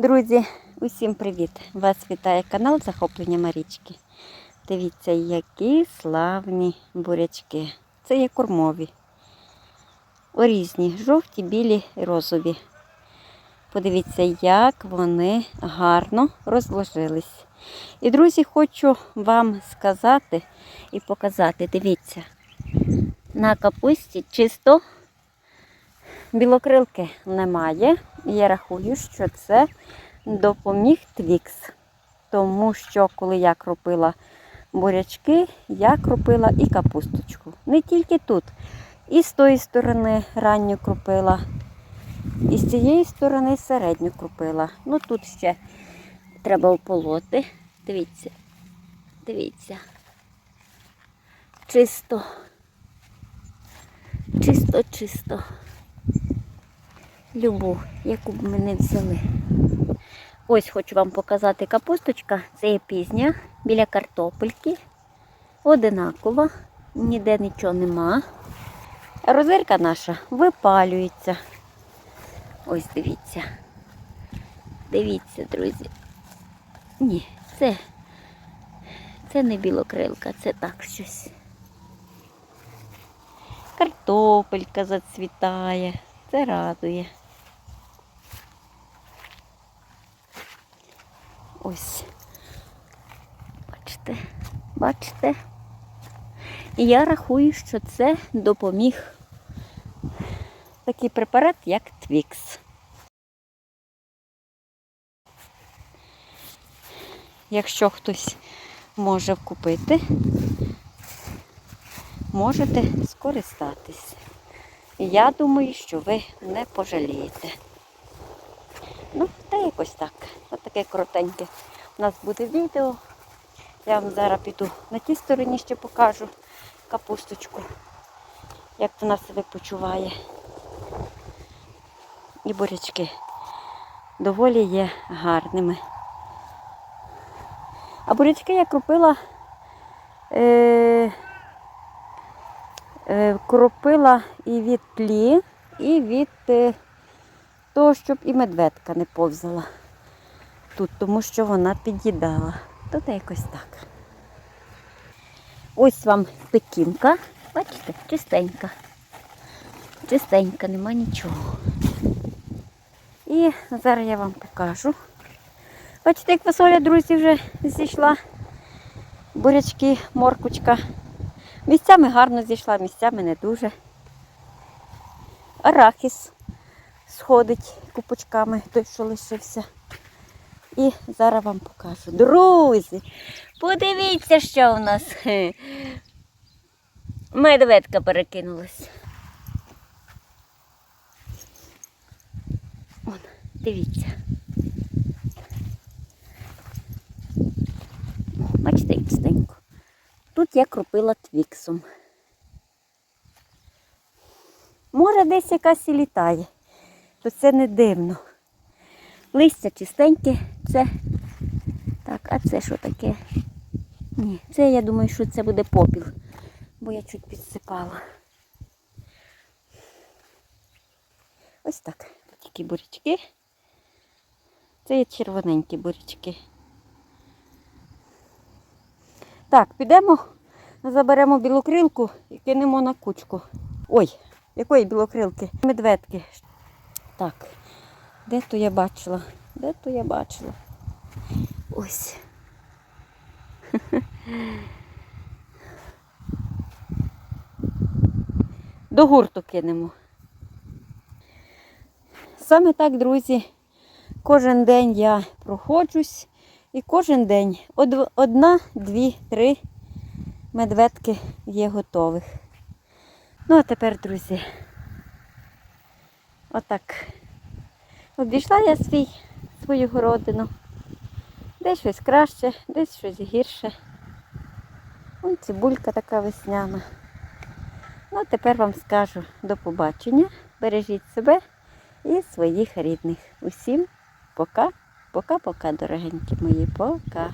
Друзі, усім привіт! Вас вітає канал Захоплення Марічки. Дивіться, які славні бурячки. Це є кормові. Орізні, жовті, білі розові. Подивіться, як вони гарно розложились. І, друзі, хочу вам сказати і показати, дивіться, на капусті чисто білокрилки немає. Я рахую, що це допоміг твікс. Тому що, коли я кропила бурячки, я кропила і капусточку. Не тільки тут. І з тої сторони ранню кропила, і з цієї сторони середню кропила. Ну тут ще треба ополоти. Дивіться, дивіться. Чисто, чисто, чисто. Любов, яку б ми не взяли. Ось хочу вам показати капусточка. Це є пізня біля картопельки. Одинакова, ніде нічого нема. Розирка наша випалюється. Ось дивіться. Дивіться, друзі. Ні, це, це не білокрилка, це так щось. Картопелька зацвітає. Це радує. Ось. Бачите, бачите? І я рахую, що це допоміг такий препарат, як Твікс. Якщо хтось може купити, можете скористатись. Я думаю, що ви не пожалієте. Ну, якось так. Ось таке коротеньке. У нас буде відео. Я вам зараз піду на тій стороні ще покажу капусточку, як вона себе почуває. І бурячки доволі є гарними. А бурячки я кропила, е, е, кропила і від тлі, і від е, того, щоб і медведка не повзала тут, тому що вона під'їдала. Тут якось так. Ось вам пекінка. Бачите, чистенька. Чистенька, нема нічого. І зараз я вам покажу. Бачите, як фасоля, друзі, вже зійшла. Бурячки, моркучка. Місцями гарно зійшла, місцями не дуже. Арахіс сходить купочками, той, що лишився. І зараз вам покажу. Друзі, подивіться, що у нас. Медведка перекинулась. Вон, дивіться. Бачите, чистенько. Тут я кропила твіксом. Може, десь якась і літає, то це не дивно. Листя чистеньке, це. Так, а це що таке? Ні, це я думаю, що це буде попіл, бо я чуть підсипала. Ось так. Такі бурячки. Це є червоненькі бурячки. Так, підемо, заберемо білокрилку і кинемо на кучку. Ой, якої білокрилки? Медведки. Так, де то я бачила? Де то я бачила? Ось. До гурту кинемо. Саме так, друзі, кожен день я проходжусь і кожен день одна, дві, три медведки є готових. Ну, а тепер, друзі, отак. Обійшла я свій, свою городину. Десь щось краще, десь щось гірше. Ось цибулька така весняна. Ну, тепер вам скажу до побачення. Бережіть себе і своїх рідних. Усім пока, пока-пока, дорогенькі мої, пока.